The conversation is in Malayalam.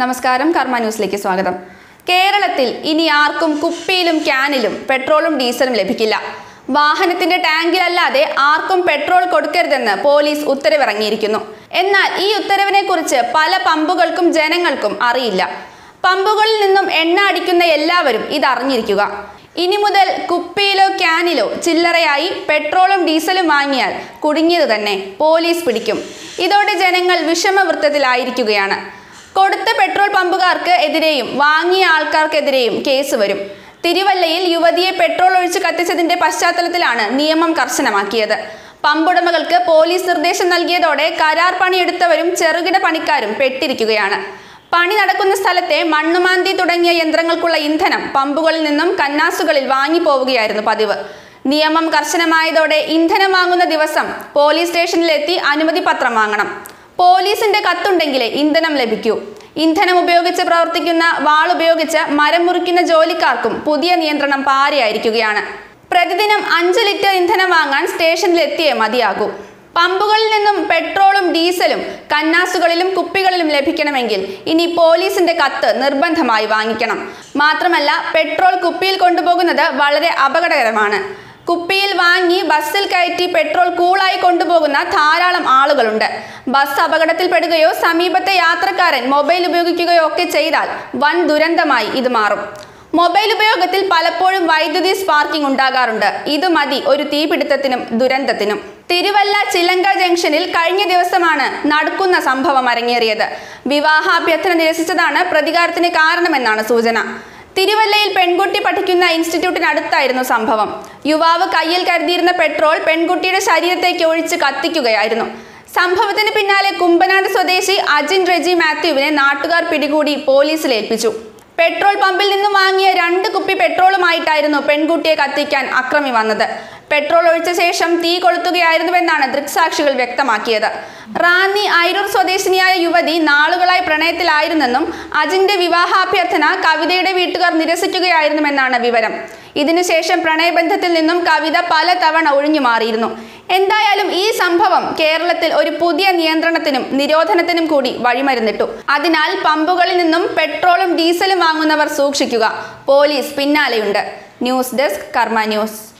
നമസ്കാരം കർമ്മ ന്യൂസിലേക്ക് സ്വാഗതം. കേരളത്തിൽ ഇനി ആർക്കും കുപ്പിയിലും ക്യാനിലും പെട്രോളും ഡീസലും ലഭിക്കില്ല. വാഹനത്തിന്റെ ടാങ്കിലല്ലാതെ ആർക്കും പെട്രോൾ കൊടുക്കരുതെന്ന് പോലീസ് ഉത്തരവിറങ്ങിയിരിക്കുന്നു. എന്നാൽ ഈ ഉത്തരവിനെ കുറിച്ച് പല പമ്പുകൾക്കും ജനങ്ങൾക്കും അറിയില്ല. പമ്പുകളിൽ നിന്നും എണ്ണ അടിക്കുന്ന എല്ലാവരും ഇത് അറിഞ്ഞിരിക്കുക ഇനി മുതൽ കുപ്പിയിലോ ക്യാനിലോ ചില്ലറയായി പെട്രോളും ഡീസലും വാങ്ങിയാൽ കുടുങ്ങിയത് തന്നെ പോലീസ് പിടിക്കും. ഇതോടെ ജനങ്ങൾ വിഷമവൃത്തത്തിലായിരിക്കുകയാണ്. കൊടുത്ത പെട്രോൾ പമ്പുകാർക്ക് എതിരെയും വാങ്ങിയ ആൾക്കാർക്കെതിരെയും കേസ് വരും. തിരുവല്ലയിൽ യുവതിയെ പെട്രോൾ ഒഴിച്ച് കത്തിച്ചതിന്റെ പശ്ചാത്തലത്തിലാണ് നിയമം കർശനമാക്കിയത്. പമ്പുടമകൾക്ക് പോലീസ് നിർദ്ദേശം നൽകിയതോടെ കരാർ പണിയെടുത്തവരും ചെറുകിട പണിക്കാരും പെട്ടിരിക്കുകയാണ്. പണി നടക്കുന്ന സ്ഥലത്തെ മണ്ണുമാന്തി തുടങ്ങിയ യന്ത്രങ്ങൾക്കുള്ള ഇന്ധനം പമ്പുകളിൽ നിന്നും കന്നാസുകളിൽ വാങ്ങിപ്പോവുകയായിരുന്നു പതിവ്. നിയമം കർശനമായതോടെ ഇന്ധനം വാങ്ങുന്ന ദിവസം പോലീസ് സ്റ്റേഷനിലെത്തി അനുമതി പത്രം വാങ്ങണം. പോലീസിന്റെ കത്തുണ്ടെങ്കിലേ ഇന്ധനം ലഭിക്കൂ. ഇന്ധനം ഉപയോഗിച്ച് പ്രവർത്തിക്കുന്ന വാൾ ഉപയോഗിച്ച് മരം മുറിക്കുന്ന ജോലിക്കാർക്കും പുതിയ നിയന്ത്രണം പാരയായിരിക്കുകയാണ്. പ്രതിദിനം അഞ്ച് ലിറ്റർ ഇന്ധനം വാങ്ങാൻ സ്റ്റേഷനിലെത്തിയേ മതിയാകും. പമ്പുകളിൽ നിന്നും പെട്രോളും ഡീസലും കന്നാസുകളിലും കുപ്പികളിലും ലഭിക്കണമെങ്കിൽ ഇനി പോലീസിന്റെ കത്ത് നിർബന്ധമായി വാങ്ങിക്കണം. മാത്രമല്ല പെട്രോൾ കുപ്പിയിൽ കൊണ്ടുപോകുന്നത് വളരെ അപകടകരമാണ്. കുപ്പിയിൽ വാങ്ങി ബസ്സിൽ കയറ്റി പെട്രോൾ കൂളായി കൊണ്ടുപോകുന്ന ധാരാളം ആളുകളുണ്ട്. ബസ് അപകടത്തിൽപ്പെടുകയോ സമീപത്തെ യാത്രക്കാരൻ മൊബൈൽ ഉപയോഗിക്കുകയോ ഒക്കെ ചെയ്താൽ വൻ ദുരന്തമായി ഇത് മാറും. മൊബൈൽ ഉപയോഗത്തിൽ പലപ്പോഴും വൈദ്യുതി സ്പാർക്കിംഗ് ഉണ്ടാകാറുണ്ട്. ഇത് മതി ഒരു തീപിടുത്തത്തിനും ദുരന്തത്തിനും. തിരുവല്ല ചിലങ്ക ജംഗ്ഷനിൽ കഴിഞ്ഞ ദിവസമാണ് നടക്കുന്ന സംഭവം അരങ്ങേറിയത്. വിവാഹാഭ്യർത്ഥന നിരസിച്ചതാണ് പ്രതികാരത്തിന് കാരണമെന്നാണ് സൂചന. തിരുവല്ലയിൽ പെൺകുട്ടി പഠിക്കുന്ന ഇൻസ്റ്റിറ്റ്യൂട്ടിനടുത്തായിരുന്നു സംഭവം. യുവാവ് കയ്യിൽ കരുതിയിരുന്ന പെട്രോൾ പെൺകുട്ടിയുടെ ശരീരത്തേക്ക് ഒഴിച്ച് കത്തിക്കുകയായിരുന്നു. സംഭവത്തിന് പിന്നാലെ കുമ്പനാട് സ്വദേശി അജിൻ റെജി മാത്യുവിനെ നാട്ടുകാർ പിടികൂടി പോലീസിൽ ഏൽപ്പിച്ചു. പെട്രോൾ പമ്പിൽ നിന്നും വാങ്ങിയ രണ്ട് കുപ്പി പെട്രോളുമായിട്ടായിരുന്നു പെൺകുട്ടിയെ കത്തിക്കാൻ അക്രമി വന്നത്. പെട്രോൾ ഒഴിച്ച ശേഷം തീ കൊളുത്തുകയായിരുന്നുവെന്നാണ് ദൃക്സാക്ഷികൾ വ്യക്തമാക്കിയത്. റാന്നി ഐരൂർ സ്വദേശിനിയായ യുവതി നാളുകളായി പ്രണയത്തിലായിരുന്നെന്നും അജിന്റെ വിവാഹാഭ്യർത്ഥന കവിതയുടെ വീട്ടുകാർ നിരസിക്കുകയായിരുന്നുവെന്നാണ് വിവരം. ഇതിനുശേഷം പ്രണയബന്ധത്തിൽ നിന്നും കവിത പല തവണ ഒഴിഞ്ഞു മാറിയിരുന്നു. എന്തായാലും ഈ സംഭവം കേരളത്തിൽ ഒരു പുതിയ നിയന്ത്രണത്തിനും നിരോധനത്തിനും കൂടി വഴിമരുന്നിട്ടു. അതിനാൽ പമ്പുകളിൽ നിന്നും പെട്രോളും ഡീസലും വാങ്ങുന്നവർ സൂക്ഷിക്കുക. Police പിന്നാലെയുണ്ട്. News desk Karma news.